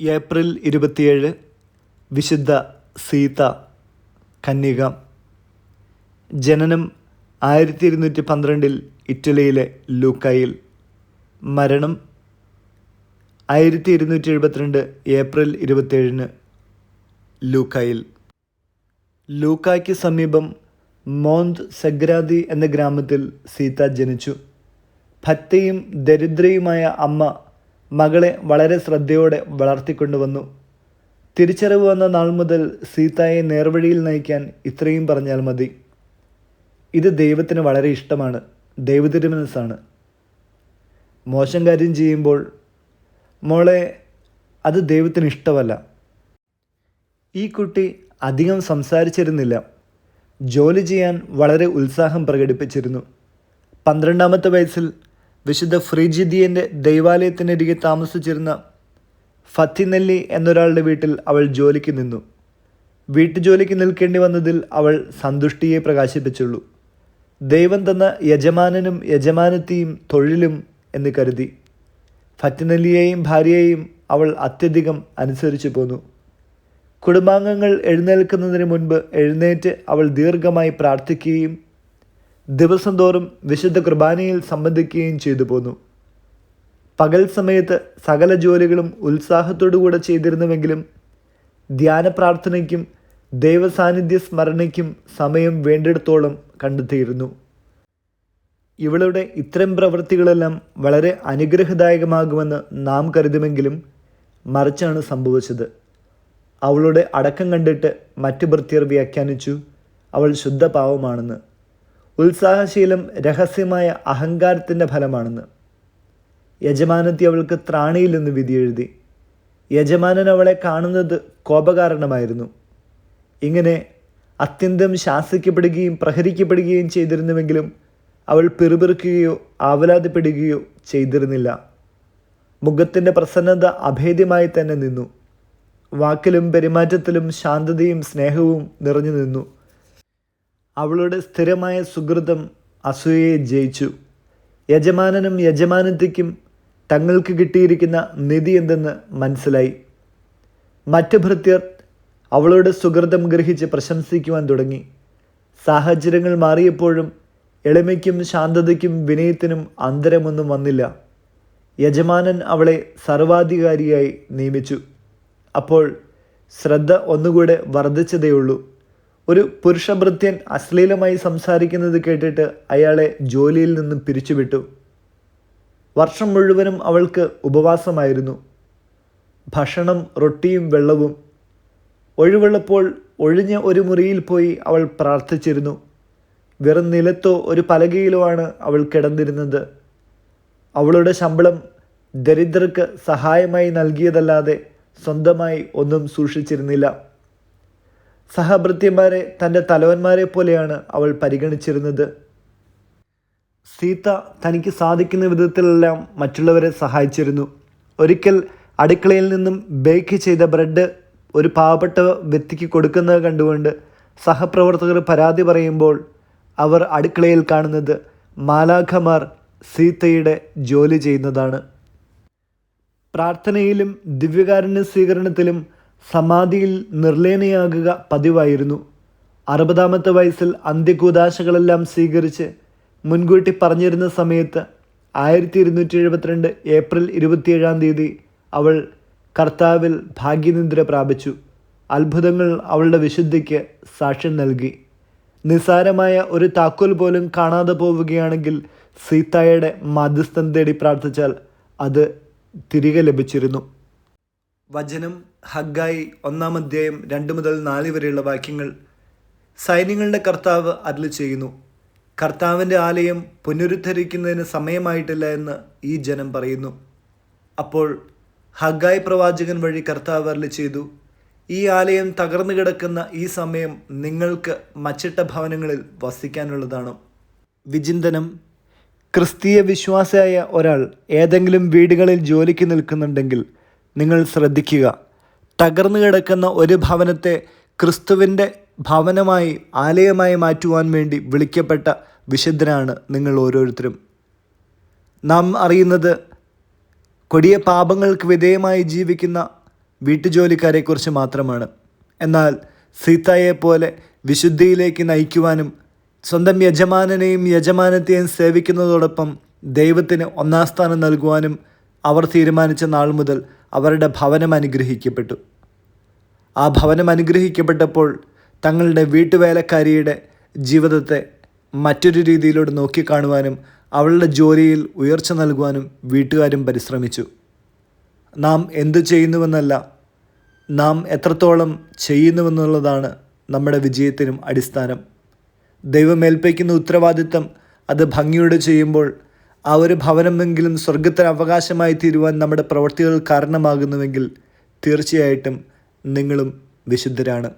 April ഇരുപത്തിയേഴ് വിശുദ്ധ സീത കന്യക. ജനനം ആയിരത്തി ഇരുന്നൂറ്റി പന്ത്രണ്ടിൽ ഇറ്റലിയിലെ ലൂക്കയിൽ. മരണം ആയിരത്തി ഇരുന്നൂറ്റി എഴുപത്തിരണ്ട് ഏപ്രിൽ ഇരുപത്തിയേഴിന് ലൂക്കായിൽ. ലൂക്കായ്ക്ക് സമീപം മോന്ത് സഗ്രാദി എന്ന ഗ്രാമത്തിൽ സീത ജനിച്ചു. ഭക്തയും ദരിദ്രയുമായ അമ്മ മകളെ വളരെ ശ്രദ്ധയോടെ വളർത്തിക്കൊണ്ടുവന്നു. തിരിച്ചറിവ് വന്ന നാൾ മുതൽ സീതയെ നേർവഴിയിൽ നയിക്കാൻ ഇത്രയും പറഞ്ഞാൽ മതി. ഇത് ദൈവത്തിന് വളരെ ഇഷ്ടമാണ്. ദൈവതിരുമനസ്സാണ്. മോശം കാര്യം ചെയ്യുമ്പോൾ മോളെ അത് ദൈവത്തിന് ഇഷ്ടമല്ല. ഈ കുട്ടി അധികം സംസാരിച്ചിരുന്നില്ല. ജോലി ചെയ്യാൻ വളരെ ഉത്സാഹം പ്രകടിപ്പിച്ചിരുന്നു. പന്ത്രണ്ടാമത്തെ വയസ്സിൽ വിശുദ്ധ ഫ്രീജിദിയന്റെ ദൈവാലയത്തിനരികെ താമസിച്ചിരുന്ന ഫത്തിനെല്ലി എന്നൊരാളുടെ വീട്ടിൽ അവൾ ജോലിക്ക് നിന്നു. വീട്ടുജോലിക്ക് നിൽക്കേണ്ടി വന്നതിൽ അവൾ സന്തുഷ്ടിയെ പ്രകാശിപ്പിച്ചുള്ളൂ. ദൈവം തന്ന യജമാനനും യജമാനത്തിയും തൊഴിലും എന്ന് കരുതി. ഫറ്റിനെല്ലിയെയും ഭാര്യയെയും അവൾ അത്യധികം അനുസരിച്ചു പോന്നു. കുടുംബാംഗങ്ങൾ എഴുന്നേൽക്കുന്നതിന് മുൻപ് എഴുന്നേറ്റ് അവൾ ദീർഘമായി പ്രാർത്ഥിക്കുകയും ദിവസം തോറും വിശുദ്ധ കുർബാനയിൽ സംബന്ധിക്കുകയും ചെയ്തു പോന്നു. പകൽ സമയത്ത് സകല ജോലികളും ഉത്സാഹത്തോടുകൂടെ ചെയ്തിരുന്നുവെങ്കിലും ധ്യാന പ്രാർത്ഥനയ്ക്കും ദൈവസാന്നിധ്യ സ്മരണയ്ക്കും സമയം വേണ്ടിടത്തോളം കണ്ടെത്തിയിരുന്നു. ഇവളുടെ ഇത്തരം പ്രവൃത്തികളെല്ലാം വളരെ അനുഗ്രഹദായകമാകുമെന്ന് നാം കരുതുമെങ്കിലും മറിച്ചാണ് സംഭവിച്ചത്. അവളുടെ അടക്കം കണ്ടിട്ട് മറ്റു ഭൃത്യർ വ്യാഖ്യാനിച്ചു അവൾ ശുദ്ധ പാവമാണെന്ന്. ഉത്സാഹശീലം രഹസ്യമായ അഹങ്കാരത്തിന്റെ ഫലമാണെന്ന്. യജമാനത്തി അവൾക്ക് ത്രാണിയില്ലെന്ന് വിധി എഴുതി. യജമാനൻ അവളെ കാണുന്നത് കോപകാരണമായിരുന്നു. ഇങ്ങനെ അത്യന്തം ശാസിക്കപ്പെടുകയും പ്രഹരിക്കപ്പെടുകയും ചെയ്തിരുന്നുവെങ്കിലും അവൾ പിറുപിറുക്കുകയോ ആവലാതിപ്പെടുകയോ ചെയ്തിരുന്നില്ല. മുഖത്തിന്റെ പ്രസന്നത അഭേദ്യമായി തന്നെ നിന്നു. വാക്കിലും പെരുമാറ്റത്തിലും ശാന്തതയും സ്നേഹവും നിറഞ്ഞു നിന്നു. അവളുടെ സ്ഥിരമായ സുഹൃതം അസൂയയെ ജയിച്ചു. യജമാനനും യജമാനത്തിക്കും തങ്ങൾക്ക് കിട്ടിയിരിക്കുന്ന നിധി എന്തെന്ന് മനസ്സിലായി. മറ്റ് ഭൃത്യർ അവളുടെ സുഹൃതം ഗ്രഹിച്ച് പ്രശംസിക്കുവാൻ തുടങ്ങി. സാഹചര്യങ്ങൾ മാറിയപ്പോഴും എളിമയ്ക്കും ശാന്തതയ്ക്കും വിനയത്തിനും അന്തരമൊന്നും വന്നില്ല. യജമാനൻ അവളെ സർവാധികാരിയായി നിയമിച്ചു. അപ്പോൾ ശ്രദ്ധ ഒന്നുകൂടെ വർദ്ധിച്ചതേയുള്ളൂ. ഒരു പുരുഷഭൃത്യൻ അശ്ലീലമായി സംസാരിക്കുന്നത് കേട്ടിട്ട് അയാളെ ജോലിയിൽ നിന്നും പിരിച്ചുവിട്ടു. വർഷം മുഴുവനും അവൾക്ക് ഉപവാസമായിരുന്നു. ഭക്ഷണം റൊട്ടിയും വെള്ളവും ഒഴിവുള്ളപ്പോൾ ഒഴിഞ്ഞ ഒരു മുറിയിൽ പോയി അവൾ പ്രാർത്ഥിച്ചിരുന്നു. വെറും നിലത്തോ ഒരു പലകയിലോ ആണ് അവൾ കിടന്നിരുന്നത്. അവളുടെ ശമ്പളം ദരിദ്രർക്ക് സഹായമായി നൽകിയതല്ലാതെ സ്വന്തമായി ഒന്നും സൂക്ഷിച്ചിരുന്നില്ല. സഹഭൃത്യന്മാരെ തന്റെ തലവന്മാരെ പോലെയാണ് അവൾ പരിഗണിച്ചിരുന്നത്. സീത തനിക്ക് സാധിക്കുന്ന വിധത്തിലെല്ലാം മറ്റുള്ളവരെ സഹായിച്ചിരുന്നു. ഒരിക്കൽ അടുക്കളയിൽ നിന്നും ബേക്ക് ചെയ്ത ബ്രെഡ് ഒരു പാവപ്പെട്ട വ്യക്തിക്ക് കൊടുക്കുന്നത് കണ്ടുകൊണ്ട് സഹപ്രവർത്തകർ പരാതി പറയുമ്പോൾ അവർ അടുക്കളയിൽ കാണുന്നത് മാലാഖമാർ സീതയുടെ ജോലി ചെയ്യുന്നതാണ്. പ്രാർത്ഥനയിലും ദിവ്യകാരുണ്യ സ്വീകരണത്തിലും സമാധിയിൽ നിർലീനയാകുക പതിവായിരുന്നു. അറുപതാമത്തെ വയസ്സിൽ അന്ത്യകൂദാശകളെല്ലാം സ്വീകരിച്ച് മുൻകൂട്ടി പറഞ്ഞിരുന്ന സമയത്ത് ആയിരത്തി ഇരുന്നൂറ്റി എഴുപത്തിരണ്ട് ഏപ്രിൽ ഇരുപത്തിയേഴാം തീയതി അവൾ കർത്താവിൽ ഭാഗ്യനിദ്ര പ്രാപിച്ചു. അത്ഭുതങ്ങൾ അവളുടെ വിശുദ്ധിക്ക് സാക്ഷ്യം നൽകി. നിസാരമായ ഒരു താക്കോൽ പോലും കാണാതെ പോവുകയാണെങ്കിൽ സീതായുടെ മധ്യസ്ഥം തേടി പ്രാർത്ഥിച്ചാൽ അത് തിരികെ ലഭിച്ചിരുന്നു. വചനം ഹഗ്ഗായി ഒന്നാം അധ്യായം രണ്ട് മുതൽ നാല് വരെയുള്ള വാക്യങ്ങൾ സൈന്യങ്ങളുടെ കർത്താവ് അതിൽ ചെയ്യുന്നു. കർത്താവിന്റെ ആലയം പുനരുദ്ധരിക്കുന്നതിന് സമയമായിട്ടില്ല എന്ന് ഈ ജനം പറയുന്നു. അപ്പോൾ ഹഗ്ഗായ് പ്രവാചകൻ വഴി കർത്താവ് അരുളി ചെയ്തു ഈ ആലയം തകർന്നു കിടക്കുന്ന ഈ സമയം നിങ്ങൾക്ക് മച്ചിട്ട ഭവനങ്ങളിൽ വസിക്കാനുള്ളതാണ്. വിചിന്തനം. ക്രിസ്തീയ വിശ്വാസിയായ ഒരാൾ ഏതെങ്കിലും വീടുകളിൽ ജോലിക്ക് നിൽക്കുന്നുണ്ടെങ്കിൽ നിങ്ങൾ ശ്രദ്ധിക്കുക. തകർന്നു കിടക്കുന്ന ഒരു ഭവനത്തെ ക്രിസ്തുവിന്റെ ഭവനമായി ആലയമായി മാറ്റുവാൻ വേണ്ടി വിളിക്കപ്പെട്ട വിശുദ്ധനാണ് നിങ്ങൾ ഓരോരുത്തരും. നാം അറിയുന്നത് കൊടിയ പാപങ്ങൾക്ക് വിധേയമായി ജീവിക്കുന്ന വീട്ടുജോലിക്കാരെക്കുറിച്ച് മാത്രമാണ്. എന്നാൽ സീതയെപ്പോലെ പോലെ വിശുദ്ധിയിലേക്ക് നയിക്കുവാനും സ്വന്തം യജമാനനെയും യജമാനത്തെയും സേവിക്കുന്നതോടൊപ്പം ദൈവത്തിന് ഒന്നാം സ്ഥാനം നൽകുവാനും അവർ തീരുമാനിച്ച നാൾ മുതൽ അവരുടെ ഭവനം അനുഗ്രഹിക്കപ്പെട്ടു. ആ ഭവനം അനുഗ്രഹിക്കപ്പെട്ടപ്പോൾ തങ്ങളുടെ വീട്ടുവേലക്കാരിയുടെ ജീവിതത്തെ മറ്റൊരു രീതിയിലൂടെ നോക്കിക്കാണുവാനും അവളുടെ ജോലിയിൽ ഉയർച്ച നൽകുവാനും വീട്ടുകാരും പരിശ്രമിച്ചു. നാം എന്തു ചെയ്യുന്നുവെന്നല്ല നാം എത്രത്തോളം ചെയ്യുന്നുവെന്നുള്ളതാണ് നമ്മുടെ വിജയത്തിനും അടിസ്ഥാനം. ദൈവമേൽപ്പിക്കുന്ന ഉത്തരവാദിത്തം അത് ഭംഗിയോടെ ചെയ്യുമ്പോൾ ആ ഒരു ഭവനമെങ്കിലും സ്വർഗത്തിന് അവകാശമായി തീരുവാൻ നമ്മുടെ പ്രവൃത്തികൾ കാരണമാകുന്നുവെങ്കിൽ തീർച്ചയായിട്ടും നിങ്ങളും വിശുദ്ധരാണ്.